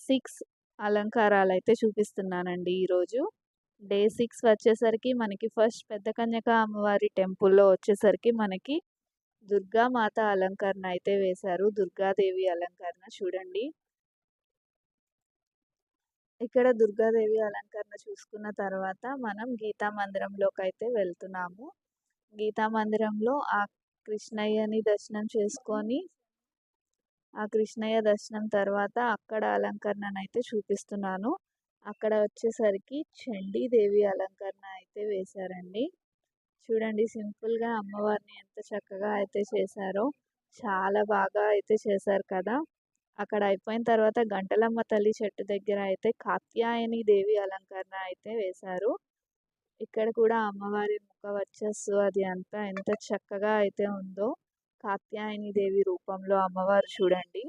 Six అలంకారాలు అయితే చూపిస్తున్నానండి ఈరోజు. డే సిక్స్ వచ్చేసరికి మనకి ఫస్ట్ పెద్ద కన్యక అమ్మవారి టెంపుల్లో వచ్చేసరికి మనకి దుర్గామాత అలంకరణ అయితే వేశారు. దుర్గాదేవి అలంకరణ చూడండి. ఇక్కడ దుర్గాదేవి అలంకరణ చూసుకున్న తర్వాత మనం గీతా మందిరంలోకి అయితే వెళ్తున్నాము. గీతా మందిరంలో ఆ కృష్ణయ్యని దర్శనం చేసుకొని ఆ కృష్ణయ్య దర్శనం తర్వాత అక్కడ అలంకరణను అయితే చూపిస్తున్నాను. అక్కడ వచ్చేసరికి చండీదేవి అలంకరణ అయితే వేశారండి. చూడండి సింపుల్గా అమ్మవారిని ఎంత చక్కగా అయితే చేశారో చాలా బాగా అయితే చేశారు కదా. అక్కడ అయిపోయిన తర్వాత గంటలమ్మ తల్లి చెట్టు దగ్గర అయితే కాత్యాయని దేవి అలంకరణ అయితే వేశారు. ఇక్కడ కూడా అమ్మవారి ముఖ వచ్చస్సు అది అంతా ఎంత చక్కగా అయితే ఉందో కాత్యాయని దేవి రూపంలో అమ్మవారు చూడండి.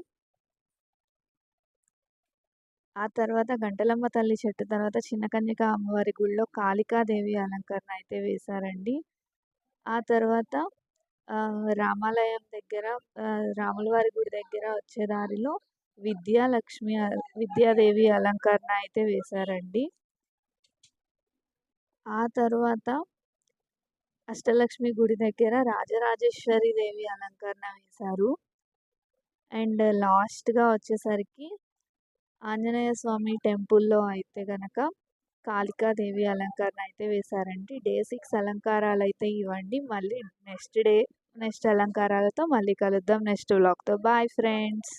ఆ తర్వాత గంటలమ్మ తల్లి చెట్టు తర్వాత చిన్న కన్యక అమ్మవారి గుళ్ళో కాళికాదేవి అలంకరణ అయితే వేశారండి. ఆ తర్వాత రామాలయం దగ్గర రాములవారి గుడి దగ్గర వచ్చే దారిలో విద్యాలక్ష్మి విద్యాదేవి అలంకరణ అయితే వేశారండి. ఆ తర్వాత అష్టలక్ష్మి గుడి దగ్గర రాజరాజేశ్వరి దేవి అలంకరణ వేశారు. అండ్ లాస్ట్గా వచ్చేసరికి ఆంజనేయ స్వామి టెంపుల్లో అయితే కనుక కాళికాదేవి అలంకరణ అయితే వేశారండి. డే సిక్స్ అలంకారాలు అయితే ఇవ్వండి. మళ్ళీ నెక్స్ట్ డే నెక్స్ట్ అలంకారాలతో మళ్ళీ కలుద్దాం. నెక్స్ట్ వ్లాగ్తో బాయ్ ఫ్రెండ్స్.